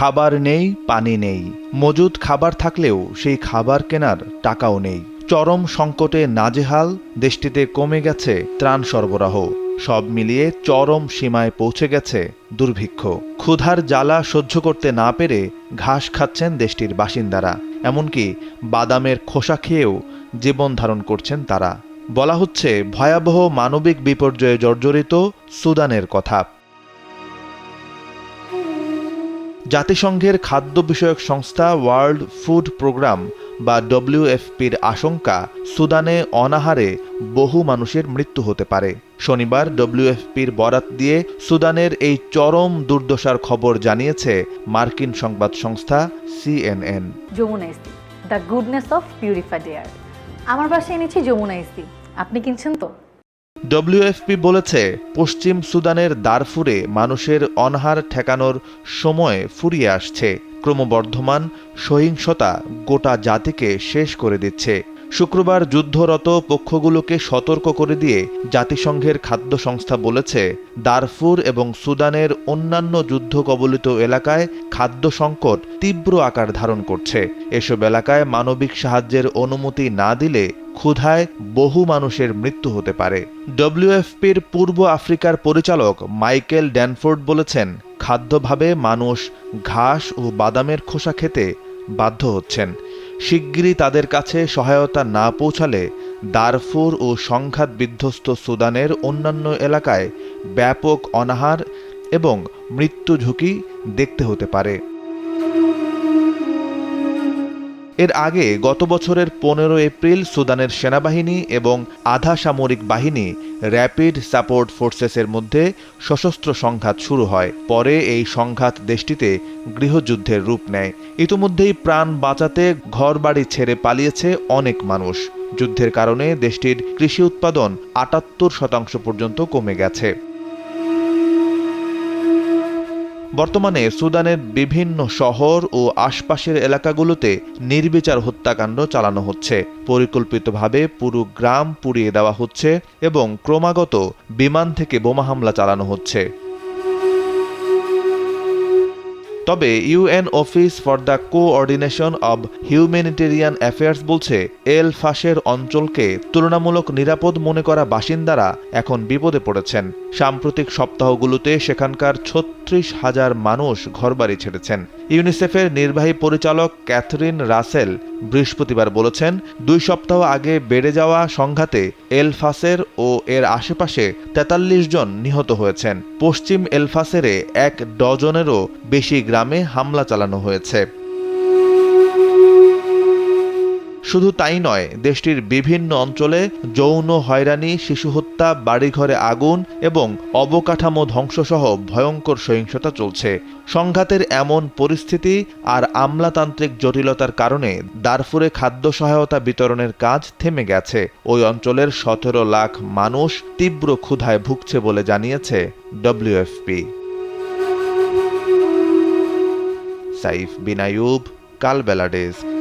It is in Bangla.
খাবার নেই, পানি নেই। মজুদ খাবার থাকলেও সেই খাবার কেনার টাকাও নেই। চরম সংকটে নাজেহাল, দেশটিতে কমে গেছে ত্রাণ সরবরাহ। সব মিলিয়ে চরম সীমায় পৌঁছে গেছে দুর্ভিক্ষ। ক্ষুধার জ্বালা সহ্য করতে না পেরে ঘাস খাচ্ছেন দেশটির বাসিন্দারা। এমনকি বাদামের খোসা খেয়েও জীবন ধারণ করছেন তারা। বলা হচ্ছে, ভয়াবহ মানবিক বিপর্যয়ে জর্জরিত সুদানের কথা। জাতিসংঘের খাদ্য বিষয়ক সংস্থা ওয়ার্ল্ড ফুড প্রোগ্রাম বা ডব্লিউএফপির আশঙ্কা, সুদানে অনাহারে বহু মানুষের মৃত্যু হতে পারে। শনিবার ডব্লিউএফপির বরাত দিয়ে সুদানের এই চরম দুর্দশার খবর জানিয়েছে মার্কিন সংবাদ সংস্থা CNN Jamuna ইস্তি the goodness of purified air. আমার বাসায় এনেছি যমুনা ইস্তি আপনি কিনছেন তো? ডব্লিউএফপি বলেছে, পশ্চিম সুদানের দারফুরে মানুষের অনহার ঠেকানোর সময় ফুরিয়ে আসছে। ক্রমবর্ধমান সহিংসতা গোটা জাতিকে শেষ করে দিচ্ছে। শুক্রবার যুদ্ধরত পক্ষগুলোকে সতর্ক করে দিয়ে জাতিসংঘের খাদ্য সংস্থা বলেছে, দারফুর এবং সুদানের অন্যান্য যুদ্ধ কবলিত এলাকায় খাদ্য সংকট তীব্র আকার ধারণ করছে। এসব এলাকায় মানবিক সাহায্যের অনুমতি না দিলে ক্ষুধায় বহু মানুষের মৃত্যু হতে পারে। ডব্লিউএফপির পূর্ব আফ্রিকার পরিচালক মাইকেল ড্যানফোর্ড বলেছেন, খাদ্যভাবে মানুষ ঘাস ও বাদামের খোসা খেতে বাধ্য হচ্ছেন। শিগগিরই তাদের কাছে সহায়তা না পৌঁছালে দারফুর ও সংঘাত বিধ্বস্ত সুদানের অন্যান্য এলাকায় ব্যাপক অনাহার এবং মৃত্যু ঝুঁকি দেখতে হতে পারে। এর আগে গত বছরের পনেরো এপ্রিল সুদানের সেনাবাহিনী এবং আধা সামরিক বাহিনী র্যাপিড সাপোর্ট ফোর্সেসের মধ্যে সশস্ত্র সংঘাত শুরু হয়। পরে এই সংঘাত দেশটিতে গৃহযুদ্ধের রূপ নেয়। ইতোমধ্যেই প্রাণ বাঁচাতে ঘরবাড়ি ছেড়ে পালিয়েছে অনেক মানুষ। যুদ্ধের কারণে দেশটির কৃষি উৎপাদন আটাত্তর শতাংশ পর্যন্ত কমে গেছে। বর্তমানে সুদানের বিভিন্ন শহর ও আশপাশের এলাকাগুলোতে নির্বিচার হত্যাকাণ্ড চালানো হচ্ছে। পরিকল্পিতভাবে পুরো গ্রাম পুড়িয়ে দেওয়া হচ্ছে এবং ক্রমাগত বিমান থেকে বোমা হামলা চালানো হচ্ছে। তবে UN office for the coordination of humanitarian affairs বলছে, এল ফাঁসের অঞ্চলকে তুলনামূলক নিরাপদ মনে করা বাসিন্দারা এখন বিপদে পড়েছেন। সাম্প্রতিক সপ্তাহগুলোতে সেখানকার ছত্রিশ হাজার মানুষ ঘরবাড়ি ছেড়েছেন। ইউনিসেফের নির্বাহী পরিচালক ক্যাথরিন রাসেল বৃহস্পতিবার বলেছেন, দুই সপ্তাহ আগে বেড়ে যাওয়া সংঘাতে এলফাসের ও এর আশেপাশে তেতাল্লিশ জন নিহত হয়েছেন। পশ্চিম এলফাসেরে এক ডজনেরও বেশি গ্রামে হামলা চালানো হয়েছে। শুধু তাই নয়, দেশটির বিভিন্ন অঞ্চলে যৌন হয়রানি, শিশু হত্যা, বাড়িঘরে আগুন এবং অবকাঠামো ধ্বংসসহ ভয়ঙ্কর সহিংসতা চলছে। সংঘাতের এমন পরিস্থিতি আর আমলাতান্ত্রিক জটিলতার কারণে দারফুরে খাদ্য সহায়তা বিতরণের কাজ থেমে গেছে। ওই অঞ্চলের সতেরো লাখ মানুষ তীব্র ক্ষুধায় ভুগছে বলে জানিয়েছে ডব্লিউএফপি সাইফ বিনায়ুব কালবেলা ডেস্ক।